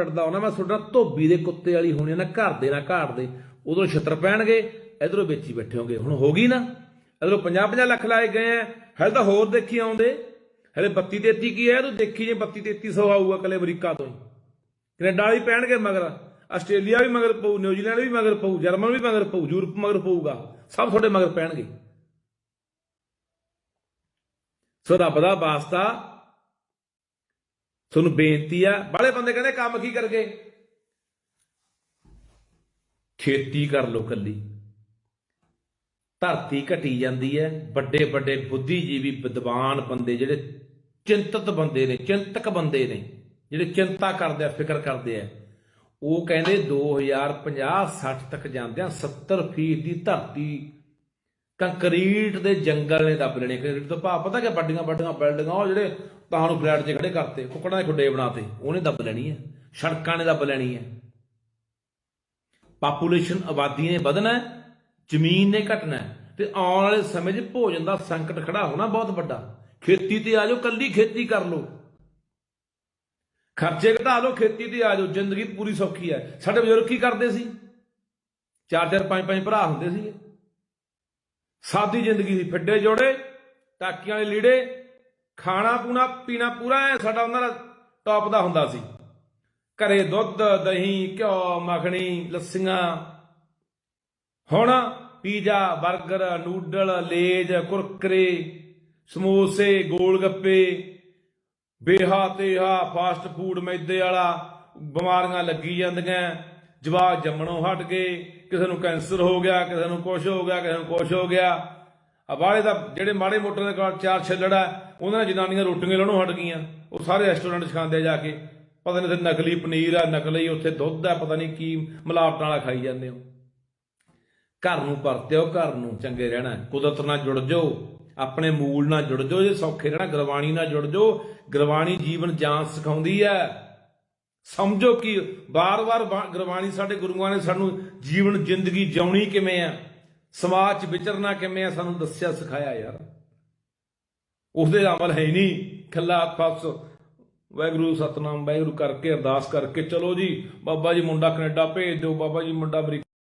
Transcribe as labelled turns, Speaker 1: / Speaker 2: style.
Speaker 1: ਪੜਦਾ ਉਹਨਾਂ ਮੈਂ ਤੁਹਾਡਾ ਧੋਬੀ ਦੇ ਕੁੱਤੇ ਵਾਲੀ ਹੋਣੀ ਨਾ, ਘਰ ਦੇ ਨਾ ਘਾਟ ਦੇ। ਉਧਰੋਂ ਛਿੱਤਰ ਪੈਣਗੇ, ਇਧਰੋਂ ਵੇਚੀ ਬੈਠੇ ਹੋਗੇ ਹੁਣ ਹੋ ਗਈ ਨਾ, ਇਧਰੋਂ 50 50 ਲੱਖ ਲਾਏ ਗਏ ਆ। ਹਲੇ ਤਾਂ ਹੋਰ ਦੇਖੀ ਆਉਂਦੇ। ਹਲੇ 32 33 ਕੀ ਹੈ? ਤੂੰ ਦੇਖੀ ਜੇ 32 3300 ਆਊਗਾ ਕੱਲੇ ਅਮਰੀਕਾ ਤੋਂ ਹੀ। ਕੈਨੇਡਾ ਵਾਲੀ ਪੈਣਗੇ ਮਗਰ, ਆਸਟ੍ਰੇਲੀਆ ਵੀ ਮਗਰ ਪਊ, ਨਿਊਜ਼ੀਲੈਂਡ ਵੀ ਮਗਰ ਪਊ, ਜਰਮਨ ਵੀ ਮਗਰ ਪਊ, ਯੂਰਪ ਮਗਰ ਪਊਗਾ। ਸਭ ਤੁਹਾਡੇ ਮਗਰ ਪੈਣਗੇ। ਸੋ ਰੱਬ ਦਾ ਵਾਸਤਾ ਤੁਹਾਨੂੰ ਬੇਨਤੀ ਆ ਬਾਲੇ ਬੰਦੇ ਕਹਿੰਦੇ ਕੰਮ ਕੀ ਕਰਗੇ ਖੇਤੀ ਕਰ ਲੋ ਕੱਲੀ ਧਰਤੀ ਘਟੀ ਜਾਂਦੀ ਹੈ ਵੱਡੇ ਵੱਡੇ ਬੁੱਧੀਜੀਵੀ ਵਿਦਵਾਨ ਬੰਦੇ ਜਿਹੜੇ ਚਿੰਤਤ ਬੰਦੇ ਨੇ, ਚਿੰਤਕ ਬੰਦੇ ਨੇ, ਜਿਹੜੇ ਚਿੰਤਾ ਕਰਦੇ ਆ, ਫਿਕਰ ਕਰਦੇ ਆ, ਉਹ ਕਹਿੰਦੇ 2050 60 ਤੱਕ ਜਾਂਦੇ ਆ 70 ਫੀਟ ਦੀ ਧਰਤੀ ਕੰਕਰੀਟ ਦੇ ਜੰਗਲ ਨੇ ਦੱਬ ਲੈਣੇ ਕੰਕਰੀਟ ਤੋਂ ਭਾਵ ਪਤਾ ਕਿ ਵੱਡੀਆਂ ਵੱਡੀਆਂ ਬਿਲਡਿੰਗਾਂ ਉਹ ਜਿਹੜੇ ਤਾਂ ਨੂੰ ਫਲੈਟ 'ਚ ਖੜੇ ਕਰਤੇ ਕੁੱਕੜਾਂ ਦੇ ਖੁੱਡੇ ਬਣਾਤੇ ਉਹਨੇ ਦੱਬ ਲੈਣੀ ਹੈ ਸੜਕਾਂ ਨੇ ਦੱਬ ਲੈਣੀ ਹੈ ਪਾਪੂਲੇਸ਼ਨ ਆਬਾਦੀ ਨੇ ਵਧਣਾ ਜ਼ਮੀਨ ਨੇ ਘਟਣਾ ਹੈ, ਤੇ ਆਉਣ ਵਾਲੇ ਸਮੇਂ 'ਚ ਭੋਜਨ ਦਾ ਸੰਕਟ ਖੜਾ ਹੋਣਾ ਬਹੁਤ ਵੱਡਾ। ਖੇਤੀ ਤੇ ਆ ਜਾਓ ਕੱਲੀ ਖੇਤੀ ਕਰ ਲਓ। ਖਰਚੇ ਘਟਾ ਲਓ ਖੇਤੀ ਤੇ ਆ ਜਾਓ ਜ਼ਿੰਦਗੀ ਪੂਰੀ ਸੌਖੀ ਹੈ ਸਾਡੇ ਬਜ਼ੁਰਗ ਕੀ ਕਰਦੇ ਸੀ? ਚਾਰ ਚਾਰ ਪੰਜ ਪੰਜ ਭਰਾ ਹੁੰਦੇ ਸੀਗੇ। ਸਾਦੀ ਜ਼ਿੰਦਗੀ ਸੀ ਫਿੱਡੇ ਜੋੜੇ, ਟਾਕੀਆਂ ਵਾਲੇ ਲੀੜੇ, ਖਾਣਾ ਪੂਣਾ, ਪੀਣਾ ਪੂਰਾ ਐ ਸਾਡਾ ਉਹਨਾਂ ਦਾ ਟੌਪ ਦਾ ਹੁੰਦਾ ਸੀ। ਘਰੇ ਦੁੱਧ, ਦਹੀਂ, ਘਿਓ, ਮੱਖਣੀ, ਲੱਸੀਆਂ। ਹੁਣ ਪੀਜ਼ਾ 버ਗਰ ਨੂਡਲ, ਲੇਜ, ਕੁਰਕਰੇ, ਸਮੋਸੇ ਗੋਲ ਗੱਪੇ ਬੇਹਾ ਤੇਹਾ ਫਾਸਟ ਫੂਡ ਮੈਦੇ ਵਾਲਾ, ਬਿਮਾਰੀਆਂ ਲੱਗੀ ਜਾਂਦੀਆਂ। ਜਵਾਕ ਜੰਮਣੋਂ ਹਟ ਗਏ ਕਿਸੇ ਨੂੰ ਕੈਂਸਰ ਹੋ ਗਿਆ, ਕਿਸੇ ਨੂੰ ਕੁਛ ਹੋ ਗਿਆ, ਕਿਸੇ ਨੂੰ ਕੁਛ ਹੋ ਗਿਆ। ਆ ਬਾਹਲੇ ਦਾ ਜਿਹੜੇ ਮਾੜੇ ਮੋਟਰ ਦੇ ਕੋਲ ਚਾਰ ਛੱਲੜਾ ਉਹਨਾਂ ਨਾਲ ਜਨਾਨੀਆਂ ਰੋਟੀਆਂ ਲਾਉਣੋਂ ਹਟ ਗਈਆਂ। ਉਹ ਸਾਰੇ ਰੈਸਟੋਰੈਂਟ 'ਚ ਖਾਂਦੇ ਆ ਜਾ ਕੇ। ਪਤਾ ਨਹੀਂ ਤੇ ਨਕਲੀ ਪਨੀਰ ਆ, ਨਕਲੀ ਉੱਥੇ ਦੁੱਧ ਆ, ਪਤਾ ਨਹੀਂ ਕੀ ਮਿਲਾਵਟ ਵਾਲਾ ਖਾਈ ਜਾਂਦੇ ਹੋ। ਘਰ ਨੂੰ ਪਰਤਿਓ, ਘਰ ਨੂੰ ਚੰਗੇ ਰਹਿਣਾ। ਕੁਦਰਤ ਨਾਲ ਜੁੜ ਜਾਓ। ਆਪਣੇ ਮੂਲ ਨਾਲ ਜੁੜ ਜਾਓ। ਜੇ ਸੌਖੇ ਰਹਿਣਾ, ਗੁਰਬਾਣੀ ਨਾਲ ਜੁੜ ਜਾਓ। ਗੁਰਬਾਣੀ ਜੀਵਨ ਜਾਂਚ ਸਿਖਾਉਂਦੀ ਹੈ ਸਮਝੋ ਕਿ ਬਾਰ-ਬਾਰ ਗੁਰਬਾਣੀ ਸਾਡੇ ਗੁਰੂਆਂ ਨੇ ਸਾਨੂੰ ਜੀਵਨ, ਜ਼ਿੰਦਗੀ ਜਿਉਣੀ ਕਿਵੇਂ ਆ? ਸਮਾਜ 'ਚ ਵਿਚਰਨਾ ਕਿਵੇਂ ਆ? ਸਾਨੂੰ ਦੱਸਿਆ, ਸਿਖਾਇਆ ਯਾਰ। ਉਸਦੇ ਅਮਲ ਹੈ ਹੀ ਨਹੀਂ। ਖੱਲਾ ਫਸ ਵਾਹਿਗੁਰੂ, ਸਤਨਾਮ। ਵਾਹਿਗੁਰੂ ਕਰਕੇ ਅਰਦਾਸ ਕਰਕੇ। ਚਲੋ ਜੀ, ਬਾਬਾ ਜੀ ਮੁੰਡਾ ਕੈਨੇਡਾ ਭੇਜ ਦਿਓ। ਬਾਬਾ ਜੀ ਮੁੰਡਾ ਅਮਰੀਕਾ